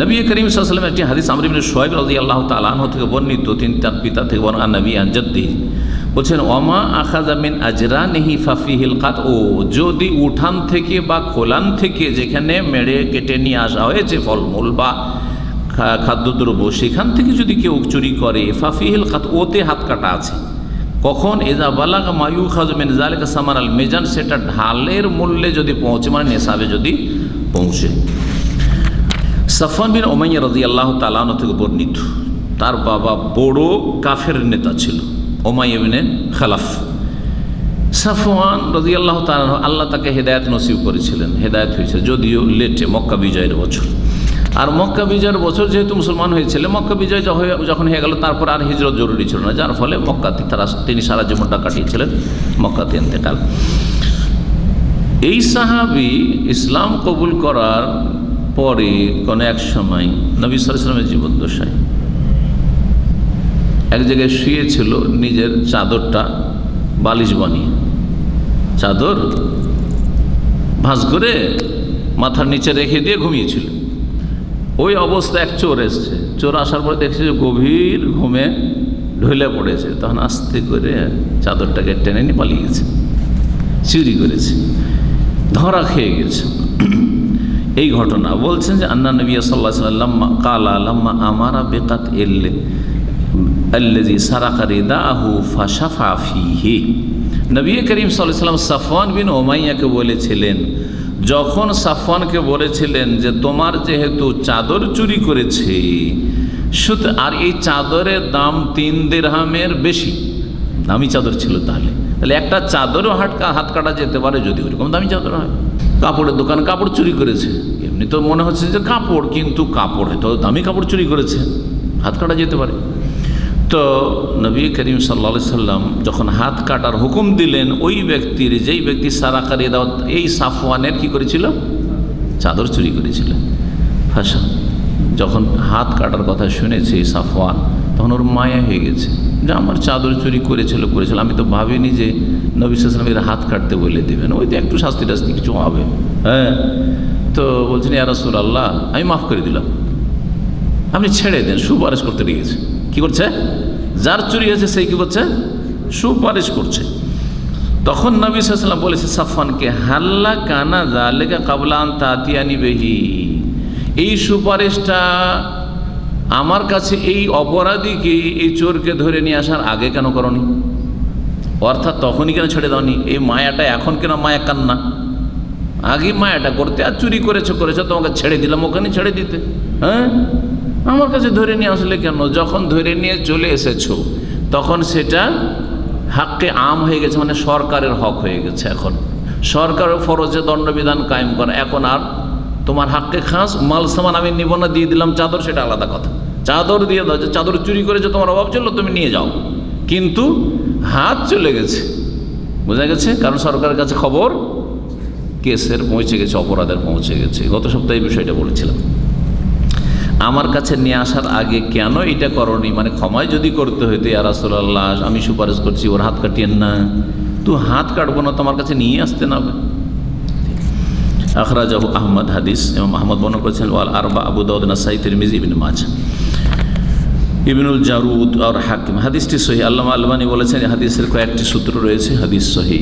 নবী করিম সাল্লাম একটি হাদিস আমরিবিন সোহেব রাজি আল্লাহ তালাহ থেকে বর্ণিত, তিনি তার পিতা থেকে বর্ণা নবী আনজদ্দি বলছেন অমা আখাজামিন আজরা নেহি ফাফিহিল কাত ও যদি উঠান থেকে বা খোলান থেকে যেখানে মেড়ে কেটে নিয়ে আসা হয়েছে ফলমূল বা খাদ্যদ্রব্য, সেখান থেকে যদি কেউ চুরি করে, ফাফিহিল কাত ওতে হাত কাটা আছে। কখন? এজা বালাগা মায়ু খাজমেন জালেকা সামান আল মেজান সেটা ঢালের মূল্যে যদি পৌঁছে মানে নেশাবে যদি পৌঁছে। সাফান বিন ওমাইয়া রাজি আল্লাহ তালান থেকে বর্ণিত। তার বাবা বড় কাফের নেতা ছিল ওমাইয়া ওমাইবিনে খালাফ। সাফওয়ান রাজি আল্লাহ তালান আল্লাহ তাকে হেদায়ত নসিব করেছিলেন, হেদায়ত হয়েছে। যদিও লেটে মক্কা বিজয়ের বছর। আর মক্কা বিজয়ের বছর যেহেতু মুসলমান হয়েছিল, মক্কা বিজয় যখন হয়ে গেল, তারপর আর হিজরত জরুরি ছিল না। যার ফলে মক্কাতে তারা তিনি সারা জীবনটা কাটিয়েছিলেন মক্কাতে এতেকাল এই সাহাবি ইসলাম কবুল করার পরে কোনো এক সময় নবী সালামের জীবদ্দশায় এক জায়গায় শুয়েছিল নিজের চাদরটা বালিশ বানিয়ে। চাদর ভাঁজ করে মাথার নিচে রেখে দিয়ে ঘুমিয়েছিল। ওই অবস্থা এক চোর এসছে। চোর আসার পরে দেখছে যে গভীর ঘুমে ঢলে পড়েছে। তখন আস্তে করে চাদরটাকে টেনে নিয়ে পালিয়ে গেছে। চুরি করেছে। ধরা খেয়ে গেছে। এই ঘটনা। বলছেন যে, আন্না নবী সাল্লাহ সাল্লাম্মা কালা আল্লাম্মা আমারা বেকাত এল্লে আল্লেজি সারাকারি দাহু ফাশাফা ফিহি। নবী করিম সাল্লাহ সাল্লাম সাফওয়ান বিন ওমাইয়াকে বলেছিলেন, যখন সাফওয়ানকে বলেছিলেন যে, তোমার যেহেতু চাদর চুরি করেছে, সুত আর এই চাদরের দাম তিন দেড়হামের বেশি। দামি চাদর ছিল তাহলে। তাহলে একটা চাদরও হাট হাত কাটা যেতে পারে যদি ওরকম দামি চাদর হয়। কাপড়ের দোকান কাপড় চুরি করেছে। এমনি তো মনে হচ্ছে যে কাপড়, কিন্তু কাপড় হয়তো দামি কাপড় চুরি করেছে। হাত কাটা যেতে পারে। তো নবী করিম সাল্লা সাল্লাম যখন হাত কাটার হুকুম দিলেন, ওই ব্যক্তির, যেই ব্যক্তি সারা কারিয়ে দাওয়াত এই সাফওয়ানের কি করেছিল? চাদর চুরি করেছিল। ফাঁসা। যখন হাত কাটার কথা শুনেছে সাফওয়ান তখন ওর মায়া হয়ে গেছে। যে আমার চাদর চুরি করেছিল করেছিল। আমি তো ভাবিনি যে নবী সালামের হাত কাটতে বলে দেবেন। ওই তো একটু শাস্তি টাস্তি কিছু হবে। হ্যাঁ? তো বলছেন ইয়ারসুল আল্লাহ আমি মাফ করে দিলাম। আপনি ছেড়ে দেন, সুপারিশ করতে গিয়েছে কি করছে? যার চুরি হয়েছে সেই কি করছে? সুপারিশ করছে। তখন নবী সাল্লাম বলেছে সাফানকে হাল্লা কানা জালেকা কাবলান তাতিয়ানি বেহি। এই সুপারিশটা আমার কাছে এই অপরাধীকে এই চোরকে ধরে নিয়ে আসার আগে কেন করনি? অর্থাৎ তখনই কেন ছেড়ে দাওনি? এই মায়াটা এখন কেন মায়া কান্না? আগে মায়াটা করতে আর চুরি করেছ করেছ, তোমাকে ছেড়ে দিলাম, ওখানে ছেড়ে দিতে। হ্যাঁ? আমার কাছে ধরে নিয়ে আসলে কেন? যখন ধরে নিয়ে চলে এসেছ, তখন সেটা হাক্কে আম হয়ে গেছে মানে সরকারের হক হয়ে গেছে এখন। সরকারের ফরজে দণ্ডবিধান কায়েম করা। এখন আর তোমার হাক্কে খাস, মাল, সামান আমি নিব না, দিয়ে দিলাম চাদর, সেটা আলাদা কথা। চাদর দিয়ে দাও, যে চাদর চুরি করেছে, তোমার অভাব চলল তুমি নিয়ে যাও। কিন্তু হাত চলে গেছে। বোঝা গেছে? কারণ সরকারের কাছে খবর, কেসের পৌঁছে গেছে, অপরাধের পৌঁছে গেছে। গত সপ্তাহে এই বিষয়টা বলেছিলাম। আমার কাছে নিয়ে আসার আগে কেন এটা করনি? মানে ক্ষমায় যদি করতে হইতো ইয়ারাসুল্লাহ আমি সুপারিশ করছি, ওর হাত কাটিয়েন না। তো হাত কাটবো না, তোমার কাছে নিয়ে আসতে না আখরাজাহু আহমদ হাদিস এবং আহমদ বর্ণ করেছেন, ওয়াল আরবা আবু দাউদ নাসাই, তিরমিজি, ইবিন মাছ ইবিনুল জারুদ আর হাকিম। হাদিসটি সহি। আল্লাহ আলমানি বলেছেন হাদিসের কয়েকটি সূত্র রয়েছে, হাদিস সহি।